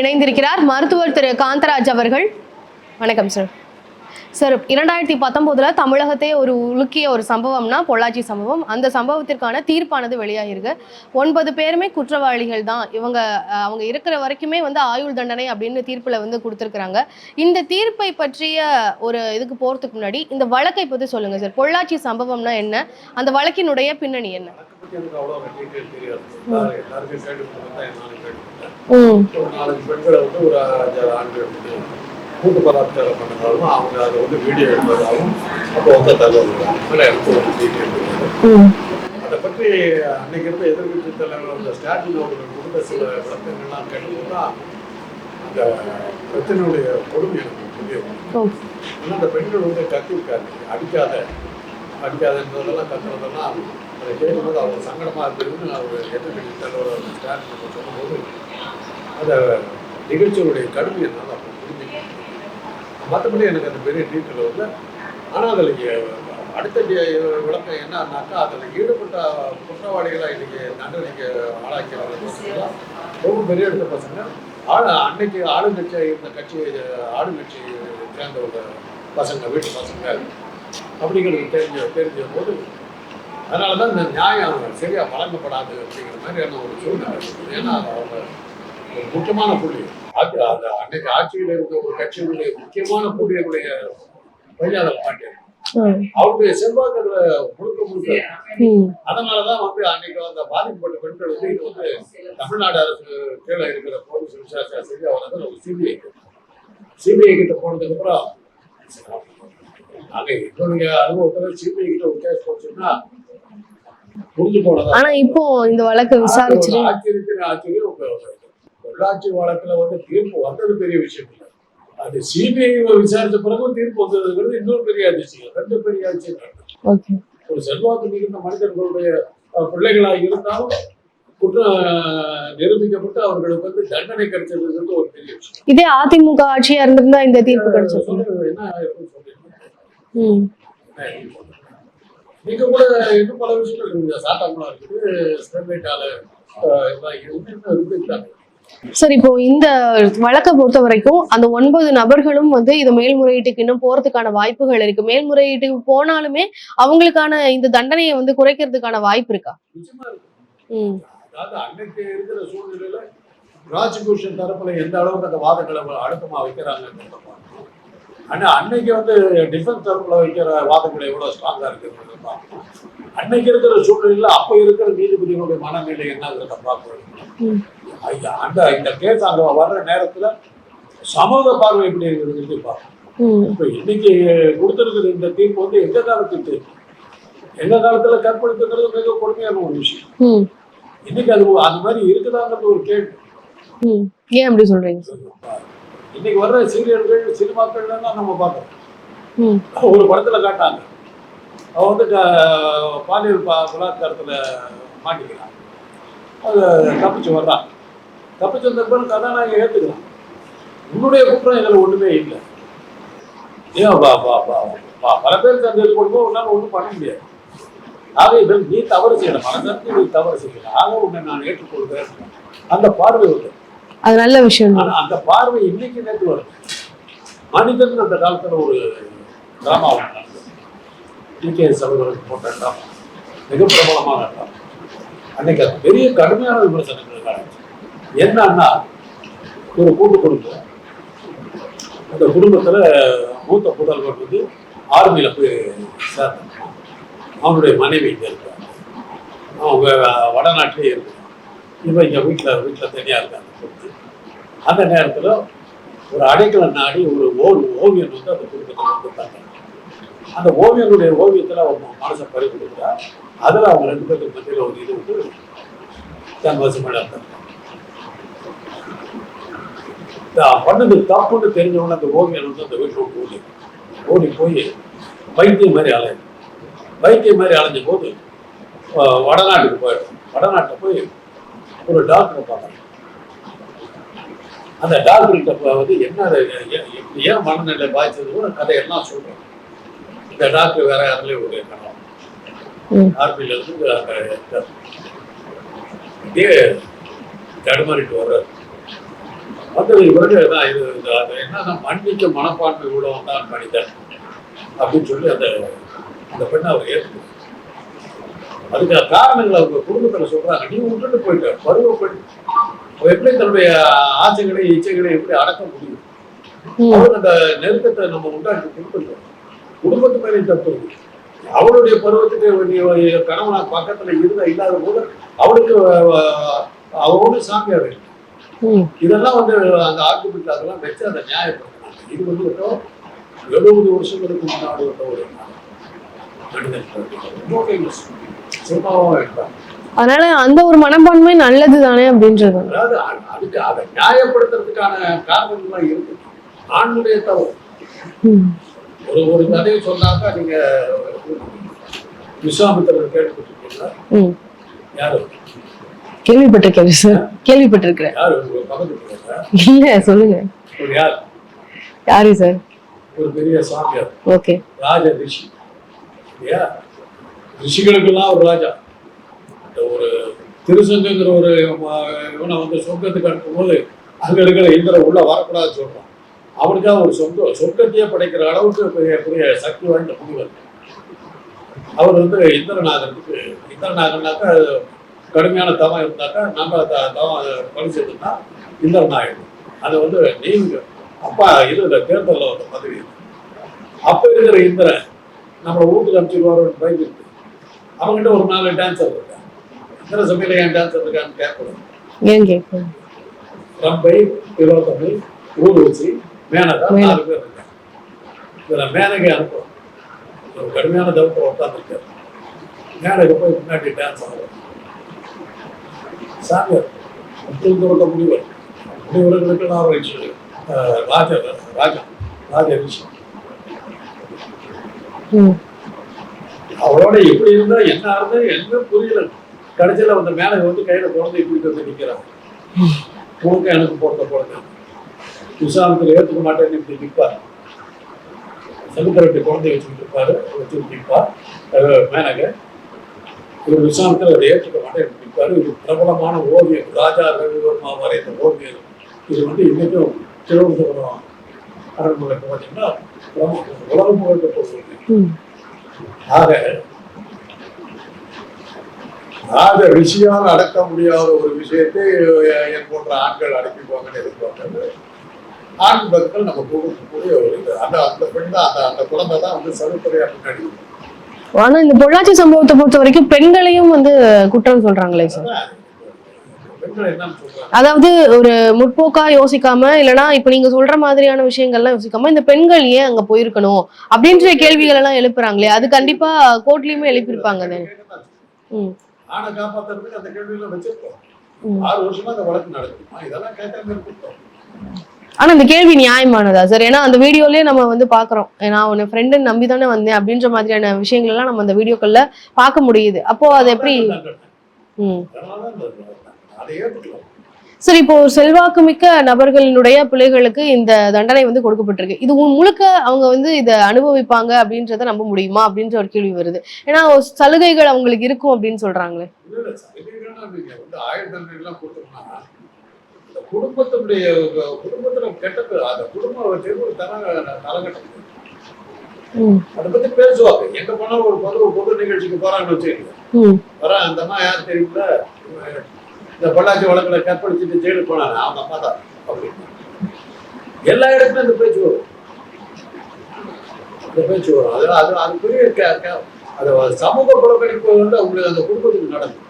இணைந்திருக்கிறார். மருத்துவர் திரு காந்தராஜ் அவர்கள். வணக்கம் சார் சார் இரண்டாயிரத்தி பத்தொம்போதுல தமிழகத்தை ஒரு உலுக்கிய ஒரு சம்பவம்னா பொள்ளாச்சி சம்பவம். அந்த சம்பவத்திற்கான தீர்ப்பானது வெளியாகிருக்கு ஒன்பது பேருமே குற்றவாளிகள் தான். இவங்க அவங்க இருக்கிற வரைக்குமே வந்து ஆயுள் தண்டனை அப்படின்னு தீர்ப்புல வந்து கொடுத்துருக்குறாங்க. இந்த தீர்ப்பை பற்றிய ஒரு இதுக்கு போறதுக்கு முன்னாடி இந்த வழக்கை பத்தி சொல்லுங்க சார். பொள்ளாச்சி சம்பவம்னா என்ன? அந்த வழக்கினுடைய பின்னணி என்ன? ம். கூட்டு பலாத்காரம் பண்ணதாலும் அவங்க அதை வந்து வீடியோ எடுத்ததாகவும் அப்போ வந்து தகவல். எனக்கு ஒரு டீட்டெயில் அதை பற்றி அன்னைக்கு இருந்த எதிர்கட்சி தலைவர் அந்த ஸ்டாலின் அவர்கள் கொடுத்த சில விளக்கங்கள்லாம் கேட்டபோது தான் அந்த பிரச்சனையுடைய கொடுமை எனக்கு புரிய அந்த பெண்கள் வந்து கத்திருக்காரு அடிக்காத அடிக்காதன்றதெல்லாம் கத்துறதெல்லாம் அதை கேட்கும்போது அவர் சங்கடமாக இருந்ததுன்னு அவர் எதிர்கட்சி தலைவர் ஸ்டாலின் சொல்லும்போது அந்த நிகழ்ச்சியுடைய கடுமை என்னால் மற்றபடி எனக்கு அந்த பெரிய டீட்டெயில் வந்து ஆனால் அதில் அடுத்த விளக்கம் என்னன்னாக்கா அதில் ஈடுபட்ட குற்றவாளிகளாக இன்னைக்கு தண்டனைக்கு ஆளாக்கிறாங்க ரொம்ப பெரிய எடுத்த பசங்க ஆள் அன்னைக்கு ஆளுங்கட்சி இருந்த கட்சி ஆளுங்கட்சி சேர்ந்தவங்க பசங்க வீட்டு பசங்க அப்படிங்கிறது தெரிஞ்ச தெரிஞ்ச போது அதனால தான் இந்த நியாயம் சரியாக வழங்கப்படாது அப்படிங்கிற மாதிரியான ஒரு சூழ்நிலை இருக்குது. ஏன்னா அவங்க ஒரு முக்கியமான புள்ளி ஆட்சி அந்த அன்னைக்கு ஆட்சியில் இருந்த ஒரு கட்சியினுடைய முக்கியமான புள்ளியுடைய பையாத பாண்டியன். அவருடைய செல்வாக்குல முழுக்க முழுக்க அதனாலதான் வந்து அன்னைக்கு அந்த பாதிக்கப்பட்ட பெண்கள் வந்து இது வந்து தமிழ்நாடு அரசு கீழே இருக்கிற போலீஸ் விசாரிச்சா சரி அவர் வந்து நம்ம சிபிஐ சிபிஐ கிட்ட போனதுக்கு அப்புறம் நாங்க எங்களுடைய அனுபவத்துல சிபிஐ கிட்ட ஒரு கேஸ் போச்சுன்னா புரிஞ்சு போனதா? ஆனா இப்போ இந்த வழக்கு விசாரிச்சுட்டு ஆச்சரியத்தின் ஆச்சரியம் பொள்ளாச்சி வழக்குல வந்து தீர்ப்பு வந்தது பெரிய விஷயம். இல்லை அது சிபிஐ விசாரிச்ச பிறகு தீர்ப்பு வந்ததுங்கிறது இன்னொரு பெரிய அதிசயம். ரெண்டு பெரிய ஓகே. ஒரு செல்வாக்கு மிகுந்த மனிதர்களுடைய பிள்ளைகளாக இருந்தாலும் குற்றம் நிரூபிக்கப்பட்டு அவர்களுக்கு வந்து தண்டனை கிடைச்சதுங்கிறது ஒரு பெரிய விஷயம். இதே அதிமுக ஆட்சியா இருந்திருந்தா இந்த தீர்ப்பு சொல்றது என்ன? நீங்க கூட இன்னும் பல விஷயங்கள் இருக்குது சாத்தாங்குளம் இருக்குது அஹ், இதெல்லாம் இருக்குதாங்க. சார் இப்போ இந்த வழக்கை பொறுத்த வரைக்கும் அந்த ஒன்பது நபர்களும் வந்து இது மேல்முறையீட்டுக்கு இன்னும் போறதுக்கான வாய்ப்புகள் இருக்கு. மேல்முறையீட்டுக்கு போனாலுமே அவங்களுக்கான இந்த தண்டனையை வந்து குறைக்கிறதுக்கான வாய்ப்பு இருக்கா? இருக்கு. அன்னைக்கு இருக்கிற சூழ்நிலையில ப்ராசிக்யூஷன் தரப்புல எந்த அளவுக்கு அந்த வாதங்களை அழுத்தமா வைக்கிறாங்க ஆனா அன்னைக்கு வந்து டிஃபென்ஸ் தரப்புல வைக்கிற வாதங்கள் எவ்வளவு ஸ்ட்ராங்கா பார்க்கணும். அன்னைக்கு இருக்கிற சூழ்நிலையில அப்ப இருக்கிற நீதிபதிகளுடைய மனநிலை என்னங்கிறத பார்க்கணும். அந்த இந்த கேஸ் அங்க வர்ற நேரத்துல சமூக பார்வை எப்படி இருக்குதுன்னு பார்க்கணும் ம். இப்ப இன்னைக்கு கொடுத்திருக்கிற இந்த தீர்ப்பு வந்து எந்த காலத்து தீர்ப்பு? எந்த காலத்துல கற்பழிப்புங்கிறது மிக கொடுமையான ஒரு விஷயம். இன்னைக்கு அது அந்த மாதிரி இருக்குதாங்கிறது ஒரு கேள்வி. ஏன் அப்படி சொல்றீங்க? இன்னைக்கு வர்ற சீரியல்கள் சினிமாக்கள்ல தான் நம்ம பார்க்கறோம். ஒரு படத்துல காட்டாங்க. அவன் வந்து பாலியல் பலாத்காரத்துல மாட்டிக்கிறான். அது தப்பிச்சு வர்றான். தப்பிச்சு வந்த பிறகு கதாநாயகன் ஏத்துக்கிறான். உன்னுடைய குற்றம் இதுல ஒண்ணுமே இல்லை. ஏன் பா- பா- பா- பா- பல பேர் தந்தது கொடுக்கும் உன்னால ஒண்ணும் பண்ண முடியாது. ஆக இதில் நீ தவறு செய்யல மனசார்ந்து நீ தவறு செய்யல ஆக உன்னை நான் ஏற்றுக்கொள்கிறேன். அந்த பார்வை வந்து அது நல்ல விஷயம். தான் ஆனா அந்த பார்வை இன்னைக்கு நேற்று வருது. மனிதன் அந்த காலத்துல ஒரு டிராமா டிகேஎஸ் அவர்களுக்கு போட்ட டிராமா மிக பிரபலமான டிராமா அன்னைக்கு பெரிய கடுமையான விமர்சனங்கள் ஆச்சு என்னன்னா ஒரு கூட்டு குடும்பம். அந்த குடும்பத்துல மூத்த புதல்வர் வந்து ஆர்மியில போய் சேர்ந்தான் அவனுடைய மனைவி இங்கே இருக்காங்க. அவங்க வடநாட்டிலே இருக்காங்க. இவன் இங்கே வீட்டில் வீட்டில் தனியாக இருக்காங்க. அந்த நேரத்தில் ஒரு அடைக்கலை நாடி ஒரு ஓர் ஓவியன் வந்து அந்த குடும்பத்தில் வந்து தந்தாங்க அந்த ஓவியனுடைய ஓவியத்தில் அவங்க மனசை பறி கொடுக்குறா அதில் அவங்க ரெண்டு பேருக்கு மத்தியில் ஒரு இது வந்து தன் வசமாக இருந்தாங்க தான் பண்ணது தப்புன்னு தெரிஞ்சவொடனே அந்த ஓவியன் வந்து அந்த வீட்டை விட்டு ஓடி ஓடி போய் வைத்தியம் மாதிரி அலையும் வைத்தியம் மாதிரி அலைஞ்ச போது வடநாட்டுக்கு போயிடும். வடநாட்டில் போய் ஒரு டாக்டரை பார்க்கணும். அந்த டாக்டர்கிட்ட வந்து என்ன ஏன் மனநிலை பாதிச்சது கதையெல்லாம் சொல்றேன் இந்த டாக்டர் வேற யாருலயும் ஒரு கணவன் ஆர்மியில இருந்து தடுமாறிட்டு வர்றாரு. வந்தது பிறகு தான் இது என்னன்னா மன்னிக்க மனப்பான்மை உள்ளவன் தான் மனிதன் அப்படின்னு சொல்லி அந்த அந்த பெண்ணை அவர் ஏற்றுக்கிறார் அதுக்கு காரணங்கள் அவங்க குடும்பத்துல சொல்றாங்க. நீ விட்டுட்டு போயிட்ட பருவ பெண் அவ எப்படி தன்னுடைய ஆசைகளை இச்சைகளை எப்படி அடக்க முடியும்? ம். அவருக்கு அந்த நெருக்கத்தை நம்ம உண்டாக்கி கொடுத்துருக்கோம் குடும்பத்து மேலே தப்பு அவளுடைய பருவத்துக்கு கணவனா பக்கத்துல இருந்த இல்லாத போது அவளுக்கு அவளோட சாமியார் இருக்கு. இதெல்லாம் வந்து அந்த ஆர்குமெண்ட் அதெல்லாம் வச்சு அதை நியாயப்படுத்தினாங்க இது வந்து ஒரு எழுபது வருஷங்களுக்கு முன்னாடி வந்த ஒரு அதனால அந்த ஒரு மனப்பான்மை நல்லது தானே அப்படின்றது. அதாவது அதுக்கு அதை நியாயப்படுத்துறதுக்கான காரணங்கள்லாம் இருக்கு. ஆணுடைய தவறு. ஒரு ஒரு கதையை சொன்னாக்கா நீங்க விஸ்வாமித்திரர் கேள்விப்பட்டிருக்கீங்களா? ம். கேள்விப்பட்டிருக்கேன் சார் கேள்விப்பட்டிருக்கிறேன்? இல்ல சொல்லுங்க. யார்? யாரு சார்? ஒரு பெரிய சாமியார். ஓகே. ராஜ ரிஷி. இல்லையா? ரிஷிகளுக்கெல்லாம் ஒரு ராஜா. இந்த ஒரு திருசங்கங்கிற ஒரு இவனை வந்து சொர்க்கத்துக்கு அனுப்பும்போது அங்க இருக்கிற இந்திரன் உள்ள வரக்கூடாதுன்னு சொல்றான். அவனுக்காக ஒரு சொந்த சொர்க்கத்தையே படைக்கிற அளவுக்கு பெரிய பெரிய சக்தி வாய்ந்த முனிவர் அவர் வந்து இந்திரநாதனுக்கு இந்திரநாதனாக்கா கடுமையான தவம் இருந்தாக்கா நம்ம தவம் பணி செய்தோம்னா இந்திரநாயகன் அதை வந்து நீங்க அப்பா இதுல தேர்தலில் வந்த பதவி அப்ப இருக்கிற இந்திரன் நம்மளை வீட்டுக்கு அனுப்பிச்சிருவாரோன்னு பயந்துருக்கு அவங்ககிட்ட ஒரு நாலு டான்ஸர் இருக்கா? இந்திர சபையில ஏன் டான்ஸர் இருக்கான்னு கேட்கணும். ரம்பை திரோதமை ஊர்வசி மேனகா. நாலு பேர் இருக்காங்க. இதுல மேனகை அனுப்புறோம் ஒரு கடுமையான தவத்தில் உட்காந்துருக்காரு மேனகை போய் முன்னாடி டான்ஸ் ஆகும் சாமியார். முக்கியம் துறக்க முடிவர் முடிவர்களுக்கு நான் ஒரு ராஜ ராஜா ராஜ ரிஷி ம். அவளோட எப்படி இருந்தா என்ன இருந்தா என்ன புரியல. கடைசியில அந்த மேலே வந்து கையில குழந்தை இப்படி வந்து நிக்கிறான் உனக்கு எனக்கு போட்ட குழந்தை. விசாரத்தில் ஏற்றுக்க மாட்டேன்னு இப்படி நிற்பார் சமுத்திரத்தை குழந்தை வச்சுக்கிட்டு இருப்பாரு வச்சுக்கிட்டு நிற்பார் மேனக ஒரு விசாரத்தில் அதை ஏற்றுக்க மாட்டேன் பிரபலமான ஓவியம் ராஜா ரவிவர்மா வரைந்த ஓவியம் இது வந்து இன்னைக்கும் திருவனந்தபுரம் அரண்மனைக்கு பார்த்தீங்கன்னா பிரபல- உலக புகழ்பெற்ற ஓவியம் ம். ஆக ராஜ ரிஷியால் அடக்க முடியாத ஒரு விஷயத்தை என் போன்ற ஆண்கள் அடக்கிக்குவாங்கன்னு எதிர்பார்க்கறது ஆண் பக்தர்கள் நம்ம கொடுக்கக்கூடிய ஒரு இது அந்த அந்த பெண் தான் அந்த அந்த குழந்தை தான் வந்து பின்னாடி இருக்கு. ஆனா இந்த பொள்ளாச்சி சம்பவத்தை பொறுத்த வரைக்கும் பெண்களையும் வந்து குற்றம் சொல்றாங்களே சார் அதாவது ஒரு முற்போக்கா யோசிக்காம இல்லனா இப்ப நீங்க சொல்ற மாதிரியான விஷயங்கள்லாம் யோசிக்காம இந்த பெண்கள் ஏன் அங்க போயிருக்கணும் அப்படின்ற கேள்விகள் எல்லாம் எழுப்புறாங்களே அது கண்டிப்பா கோர்ட்லயுமே எழுப்பியிருப்பாங்க. ஆறு வருஷமா அந்த வழக்கு நடக்குமா? இதெல்லாம் ஆனா இந்த கேள்வி நியாயமானதா? சார் ஏன்னா அந்த வீடியோலயே நம்ம வந்து பாக்குறோம். ஏன்னா உன்னை ஃப்ரெண்டு நம்பி தானே வந்தேன் அப்படின்ற மாதிரியான விஷயங்கள் எல்லாம் நம்ம அந்த வீடியோக்கள்ல பார்க்க முடியுது. அப்போ அது எப்படி? ம். சரி இப்போ செல்வாக்கு மிக்க நபர்களினுடைய பிள்ளைகளுக்கு இந்த தண்டனை வந்து கொடுக்கப்பட்டிருக்கு. இது முழுக்க அவங்க வந்து இதை அனுபவிப்பாங்க அப்படின்றத நம்ப முடியுமா? அப்படின்ற ஒரு கேள்வி வருது. ஏன்னா சலுகைகள் அவங்களுக்கு இருக்கும் அப்படின்னு சொல்றாங்களே. இந்த குடும்பத்தினுடைய குடும்பத்துல கெட்டது அந்த குடும்பம் ஒரு தர நலகட்டம் ம். அதை பத்தி பேசுவாங்க. எங்க போனாலும் ஒரு பொது பொது நிகழ்ச்சிக்கு போறாங்கன்னு வச்சுக்கோங்க. ம். வரேன் அந்த அம்மா யார் தெரியுங்கள? இந்த பொள்ளாச்சி வழக்குல கற்பழிச்சுட்டு ஜெயிலுக்கு போனாங்க அவங்க அம்மா தான். அப்படின்னு எல்லா இடத்துலயும் இந்த பேச்சு வரும். இந்த பேச்சு வரும். அது அது அது பெரிய கே- கே- அது சமூக புறக்கணிப்பு வந்து அவங்களுக்கு அந்த குடும்பத்துக்கு நடக்கும்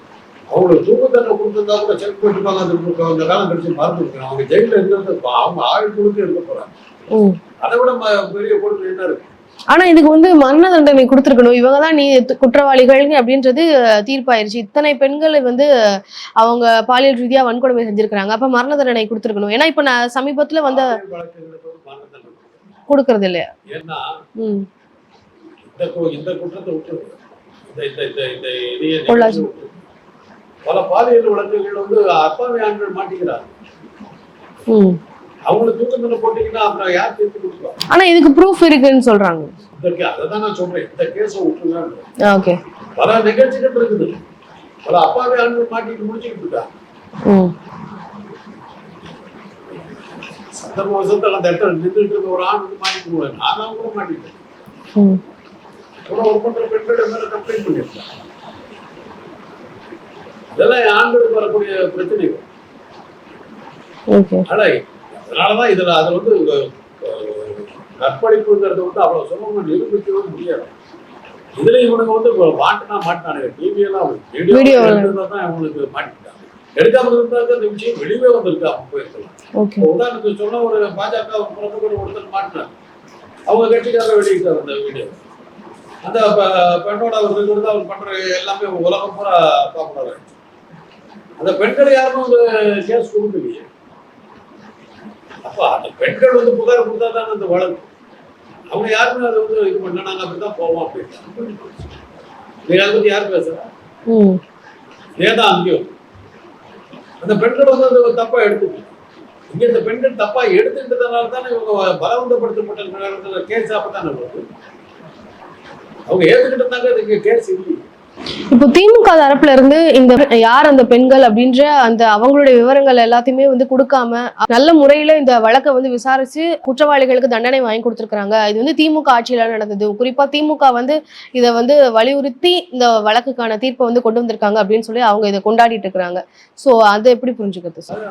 அவங்களுக்கு தூக்கத்தண்டனை கொடுத்துருந்தா கூட செக் பண்ணிருப்பாங்க அந்த காலம் கழிச்சு மறந்துருக்கணும் அவங்க ஜெயில பா- அவங்க ஆயுள் கொடுத்து இருக்க போறாங்க. அதை விட பெரிய கொடுமை என்ன இருக்கு? ஆனா இதுக்கு வந்து மரண தண்டனை கொடுத்துருக்கணும். இவங்க தான் நீ குற்றவாளிகள் அப்படின்றது தீர்ப்பாயிருச்சு. இத்தனை பெண்களை வந்து அவங்க பாலியல் ரீதியா வன்கொடுமை செஞ்சிருக்காங்க அப்ப மரண தண்டனை கொடுத்துருக்கணும். ஏன்னா இப்ப நான் சமீபத்துல வந்து. கொடுக்கறது இல்லையா? இந்த குற்றத்தை பல பாலியல் வழக்குகள் வந்து அப்பாவி ஆண்கள் மாட்டிக்கிறாங்க. ம். அவங்களுக்கு தூக்க தண்டனை போட்டீங்கன்னா அப்புறம் யார் தீர்த்து கொடுப்பா? ஆனா இதுக்கு ப்ரூஃப் இருக்குன்னு சொல்றாங்க. இந்த கே- அதை நான் சொல்றேன். இந்த கேஸை விட்டுருங்க ஓகே பல நிகழ்ச்சிகள் இருக்குது. பல அப்பாவி ஆண்கள் மாட்டிட்டு முடிச்சுக்கிட்டு இருக்காங்க ம். சந்தர்ப்ப வருஷத்துல அந்த இடத்துல நின்றுட்டு இருக்க ஒரு ஆண் வந்து மாட்டிக்க முடியாது நான் கூட மாட்டிட்டேன். கூட ஒரு பண்ற பெண்கள் மேல கம்ப்ளைண்ட் பண்ணியிருக்கேன் இதெல்லாம் ஆண்களுக்கு வரக்கூடிய பிரச்சனைகள். ஆனா அதனாலதான் இதுல அது வந்து கற்பழிப்புங்கிறது வந்து அவ்வளவு சுலபமா நிரூபிக்கவே முடியாது. இதுல இவனுங்க வந்து மாட்டினா மாட்டினானுங்க டிவி எல்லாம் Video. வீடியோ தான் இவனுக்கு மாட்டிட்டாங்க எடுக்காம இருந்தாக்க இந்த விஷயம் வெளியவே வந்திருக்கு அவங்க போயிருக்கலாம் உதாரணத்துக்கு சொன்ன ஒரு பாஜக பிரமுகர் ஒருத்தர் மாட்டினார் அவங்க கட்சிக்காரர் வெளியிட்டார் அந்த வீடியோ அந்த பெண்ணோட அவர் அவர் பண்ற எல்லாமே உலகம் பூரா பாப்புலர் ஆயிடுச்சு. அந்த பெண்கள் யாருமே வந்து கேஸ் கொடுக்கலையே அப்ப அந்த பெண்கள் வந்து புகார் கொடுத்தா தானே அந்த வழக்கு அவங்க யாருமே அதை வந்து இது பண்ண நாங்க அப்படிதான் போவோம் அப்படின்னு நீங்க அதை பத்தி யார் பேசுறா? ம். ஏதான் அங்கேயும் அந்த பெண்கள் வந்து அது தப்பா எடுத்துக்கல இங்க இந்த பெண்கள் தப்பா எடுத்துக்கிட்டதுனால தானே இவங்க பலவந்தப்படுத்தப்பட்ட கேஸ் அப்பதானே வருது அவங்க ஏத்துக்கிட்டதாங்க அதுக்கு கேஸ் இல்லை இப்போ திமுக தரப்புல இருந்து இந்த யார் அந்த பெண்கள் அப்படின்ற அந்த அவங்களுடைய விவரங்கள் எல்லாத்தையுமே வந்து கொடுக்காம நல்ல முறையில இந்த வழக்கை வந்து விசாரிச்சு குற்றவாளிகளுக்கு தண்டனை வாங்கி கொடுத்துருக்காங்க இது வந்து திமுக ஆட்சியில நடந்தது. குறிப்பா திமுக வந்து இதை வந்து வலியுறுத்தி இந்த வழக்குக்கான தீர்ப்பை வந்து கொண்டு வந்திருக்காங்க அப்படின்னு சொல்லி அவங்க இதை கொண்டாடிட்டு இருக்காங்க சோ அதை எப்படி புரிஞ்சுக்கிறது சார்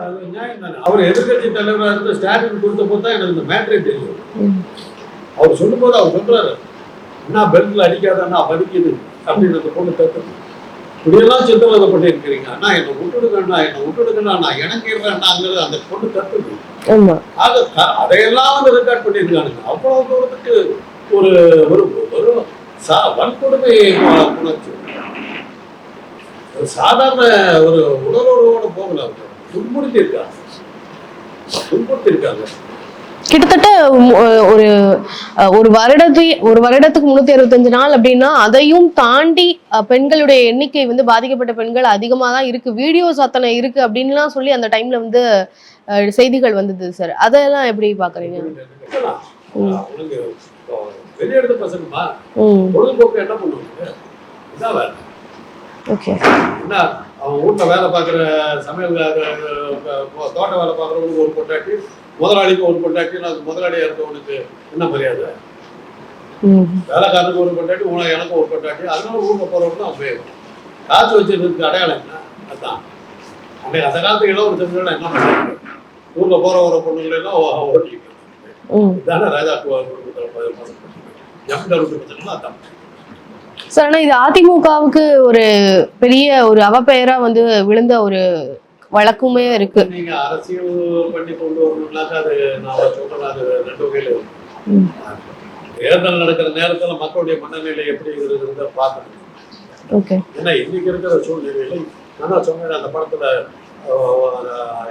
அவர் எதிர்கட்சி தலைவராக இருந்த ஸ்டாலின் கொடுத்த போது தான் எனக்கு இந்த மேட்ரே தெரியும். அவர் சொல்லும்போது அவர் சொல்றாரு என்ன பெல்ட்ல அடிக்காதண்ணா வலிக்குது அப்படின்னு அந்த பொண்ணு தத்துது இப்படியெல்லாம் சித்திரவதை பண்ணியிருக்கிறீங்க அண்ணா என்னை விட்டுடுங்கண்ணா என்னை விட்டுடுங்கண்ணா நான் இணங்கிடுறேன்னாங்கிறது அந்த பொண்ணு ஆக க- அதையெல்லாம் வந்து ரெக்கார்ட் பண்ணியிருக்கானுங்க. அவ்வளவு தூரத்துக்கு ஒரு ஒரு ஒரு சா வன்கொடுமை உணர்ச்சி சாதாரண ஒரு உடலுறவோட போகல அவங்க. துன்புறுத்தி இருக்காங்க துன்புறுத்தி இருக்காங்க கிட்டத்தட்ட ஒரு ஒரு வருடத்தை ஒரு வருடத்துக்கு முன்னூத்தி அறுபத்தஞ்சு நாள் அப்படின்னா அதையும் தாண்டி பெண்களுடைய எண்ணிக்கை வந்து பாதிக்கப்பட்ட பெண்கள் அதிகமாக தான் இருக்கு. வீடியோஸ் அத்தனை இருக்கு அப்படின்லாம் சொல்லி அந்த டைம்ல வந்து செய்திகள் வந்தது சார் அதெல்லாம் எப்படி பாக்குறீங்க? ஓகே அவன் வீட்டில் வேலை? பார்க்குற சமையல் தோட்ட வேலை பார்க்குறவனுக்கு ஒரு பொண்டாட்டி முதலாளிக்கு ஒரு பொண்டாட்டி நான் முதலாளியாக இருக்கவனுக்கு என்ன மரியாதை வேலைக்காரனுக்கு ஒரு பொண்டாட்டி உனக்கு எனக்கு ஒரு பொண்டாட்டி அதனால ஊரில் போகிறவங்க தான் உபயோகம் காசு வச்சிருக்கிறதுக்கு அடையாளம் என்ன அதான் அன்னைக்கு அந்த காலத்து இளவரசர்கள் செஞ்சவங்க என்ன பண்ணுறாங்க ஊரில் போகிற வர பொண்ணுங்களை எல்லாம் ஓ- ஓட்டிட்டு ம் இதானே ராஜா ஜமீன்தார் அதான் சார் ஆனா இது அதிமுகவுக்கு ஒரு பெரிய ஒரு அவப்பெயரா வந்து விழுந்த ஒரு வழக்குமே இருக்கு. தேர்தல் நடக்கிற நேரத்துல மக்களுடைய மனநிலை எப்படி இருக்குதுன்றத பார்க்கணும். ஓகே. ஏன்னா இன்னைக்கு இருக்கிற சூழ்நிலையில நான் சொன்னேன் அந்த படத்துல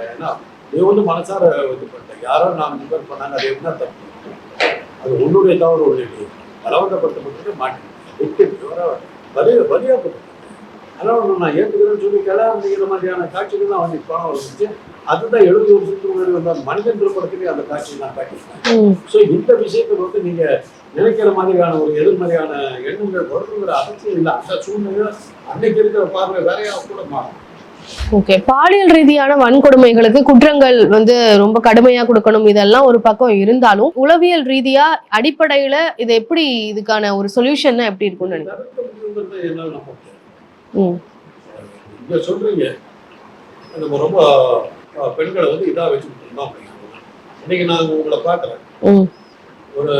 என்ன நீ வந்து மனசார இது பண்ணிட்ட யாரோ நான் டிபெண்ட் பண்ணாங்க அது என்ன தப்பு? அது உன்னுடைய தவறு இல்லை பலவந்தப்படுத்தப்பட்டு மாட்டேன் விட்டு வலிய வலியாப்பட்டு அதனால நான் ஏற்றுக்கிறேன்னு சொல்லி கிளம்பிக்கிற மாதிரியான காட்சிகள் தான் வந்து படம் வந்துச்சு அதுதான் எழுபது வருஷத்துக்கு முன்னாடி வந்த அந்த மனிதன் திரைப்படத்திலே அந்த காட்சி நான் காட்டியிருக்கேன். ஸோ இந்த விஷயத்தில் வந்து நீங்க நினைக்கிற மாதிரியான ஒரு எதிர்மறையான எண்ணங்கள் வரணுங்கிற அவசியம் இல்லை. அந்த சூழ்நிலை அன்னைக்கு இருக்கிற பார்வை வேறையாக கூட மாறும். ஓகே பாலியல் ரீதியான வன்கொடுமைகளுக்கு குற்றங்கள் வந்து ரொம்ப கடுமையா கொடுக்கணும். இதெல்லாம் ஒரு பக்கம் இருந்தாலும் உளவியல் ரீதியா அடிப்படையில இது எப்படி இதுக்கான ஒரு சொல்யூஷன் எப்படி இருக்கும்னு நினைக்கிறேன் நீங்க சொல்றீங்க. நம்ம ரொம்ப பெண்களை வந்து இதாக வச்சுக்கிட்டு இருந்தோம் அப்படிங்கிறது இன்னைக்கு நான் உங்களை பார்க்குறேன். ஒரு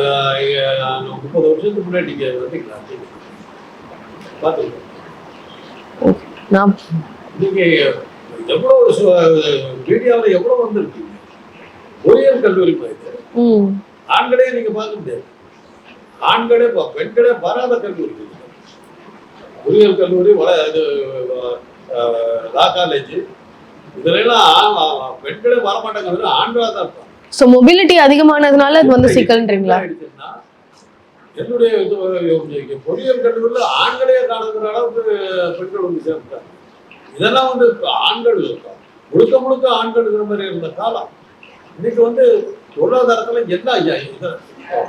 முப்பது வருஷத்துக்கு முன்னாடி நீங்க வந்தீங்களா? பார்த்துருக்கோம் நான் நீங்க எவ்வளவு மீடியாவில் எவ்வளவு வந்திருக்கீங்க? பொறியியல் கல்லூரி போயிட்டு. ஆண்களே நீங்க பார்க்க முடியாது. ஆண்களே பெண்களே வராத கல்லூரி. பொறியியல் கல்லூரி வர இது லா காலேஜ். இதுல எல்லாம் ஆ- ஆ- பெண்களே வரமாட்டாங்க வெறும் ஆண்களா தான் இருப்பாங்க. ஸோ மொபிலிட்டி அதிகமானதுனால இது வந்து சிக்கல்ன்றீங்களா? என்னுடைய இது, பொறியியல் கல்லூரியில் ஆண்களே காணுங்கிற அளவுக்கு பெண்கள் வந்து சேர்ந்துட்டாங்க. இதெல்லாம் வந்து ஆண்கள் முழுக்க முழுக்க ஆண்கள் இருக்கிற மாதிரி இருந்த காலம். இன்னைக்கு வந்து பொருளாதாரத்துல என்ன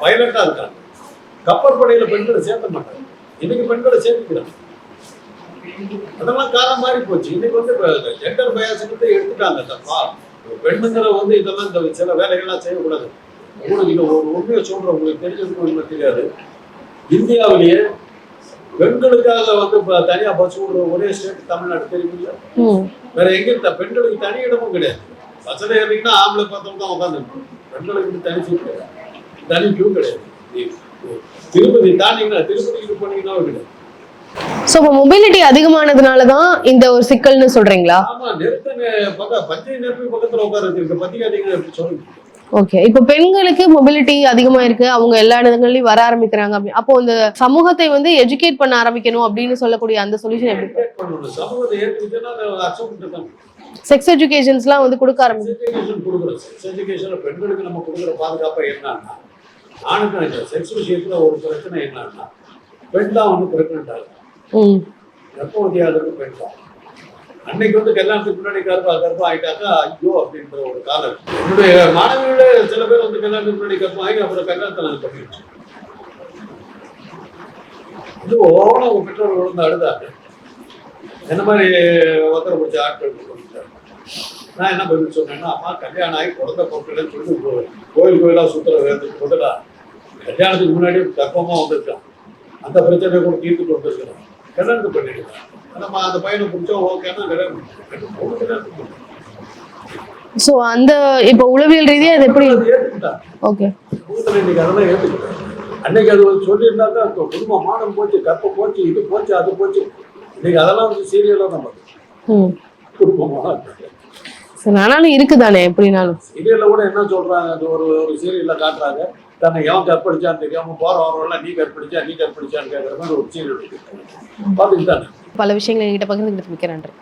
பைலட்டா இருக்காங்க. கப்பற்படையில பெண்களை சேர்த்த மாட்டாங்க. இன்னைக்கு பெண்களை சேர்த்துக்கிறாங்க. அதெல்லாம் காலம் மாறி போச்சு. இன்னைக்கு வந்து ஜெண்டர் பயாசத்தை எடுத்துட்டாங்க அந்த பா- பெண்ணுங்கிற வந்து இதெல்லாம் இந்த சில வேலைகள்லாம் செய்யக்கூடாது. உங்களுக்கு இது ஒரு உண்மையை சொல்றேன். உங்களுக்கு தெரிஞ்சதுக்கு உண்மை தெரியாது. இந்தியாவிலேயே பெண்களுக்காக வந்து தனியா பஸ் விடுற ஒரே ஸ்டேட் தமிழ்நாடு தெரியுமில்ல? வேற எங்கேயும் த- பெண்களுக்கு தனி இடமும் கிடையாது. பஸ்ஸில் ஏறினீங்கன்னா ஆம்பளை பார்த்தவங்க தான் உட்காந்து பெண்களுக்கு தனி சீட் கிடையாது. தனி கியூ கிடையாது. திருப்பதி தாண்டிங்கன்னா திருப்பதிக்கு இது பண்ணீங்கன்னா கிடையாது. ஸோ இப்போ மொபிலிட்டி அதிகமானதுனால தான் இந்த ஒரு சிக்கல்னு சொல்றீங்களா? ஓகே இப்போ பெண்களுக்கு மொபிலிட்டி அதிகமா இருக்கு அவங்க எல்லா இடங்கள்லயும் வர ஆரம்பிக்கிறாங்க அப்படி. அப்போ இந்த சமூகத்தை வந்து எஜுகேட் பண்ண ஆரம்பிக்கணும் அப்படின்னு சொல்லக்கூடிய அந்த சொல்யூஷன் எப்படி? செக்ஸ் எஜுகேஷன்ஸ்லாம் வந்து கொடுக்க ஆரம்பி செக்ஸ் எஜுகேஷன் கொடுக்குறோம் செக்ஸ் எஜுகேஷன்ல பெண்களுக்கு நம்ம கொடுக்குற பாதுகாப்பு என்னன்னா ஆணுக்கு இல்லை செக்ஸ் விஷயத்துல ஒரு பிரச்சனை என்னன்னா பெண் தான் வந்து பிரெக்னென்ட் ஆகும் ம். கர்ப்பவதி அன்னைக்கு வந்து கல்யாணத்துக்கு முன்னாடி கர்ப்பா கர்ப்பம் ஆயிட்டாக்கா ஐயோ அப்படின்ற ஒரு காலம். என்னுடைய மாணவிகளே சில பேர் வந்து கல்யாணத்துக்கு முன்னாடி கர்ப்பம் ஆகி அப்புறம் கல்யாணத்தில் அது பண்ணிடுச்சு இது ஓன உங்க பெற்றோர்கள் வந்து அழுதாங்க. என்ன மாதிரி ஒத்தரை பிடிச்ச ஆட்கள் நான் என்ன பதில் சொன்னேன்னா அம்மா கல்யாணம் ஆகி குழந்தை பொருட்கள்னு சொல்லி கோயில் கோயிலா சுத்துற வேறதுக்கு முதலா கல்யாணத்துக்கு முன்னாடி கர்ப்பமா வந்திருக்கான். அந்த பிரச்சனையை கூட தீர்த்துட்டு வந்திருக்கிறோம் கல்யாணத்துக்கு பண்ணிடுவேன் நம்ம அந்த பையனை பிடிச்சோம் ஓகேன்னா கல்யாணம். ஸோ அந்த இப்போ உளவியல் ரீதியா இது எப்படி? அது ஏத்துக்கிட்டான் ஓகே இன்னைக்கு அதெல்லாம் ஏத்துக்கிட்டான் அன்னைக்கு அது சொல்லியிருந்தாக்கா குடும்பம் மானம் போச்சு கற்பம் போச்சு இது போச்சு அது போச்சு. இன்னைக்கு அதெல்லாம் வந்து சீரியலா நம்ம ம். குடும்பமா சரி ஆனாலும் இருக்குதானே எப்படினாலும்? சீரியல்ல கூட என்ன சொல்றாங்க? அந்த ஒரு ஒரு சீரியல்ல காட்டுறாங்க. தன்னை எவன் கற்பழிச்சான்னு தெரியாம. போற வரவெல்லாம் நீ கற்பழிச்சா நீ கற்பழிச்சான்னு கேட்கற மாதிரி ஒரு சீரியல் இருக்கு. பாத்துக்கிட்டாங்க பல விஷயங்கள் என்கிட்ட பகிர்ந்துக்கிட்டு மிக்க நன்றி.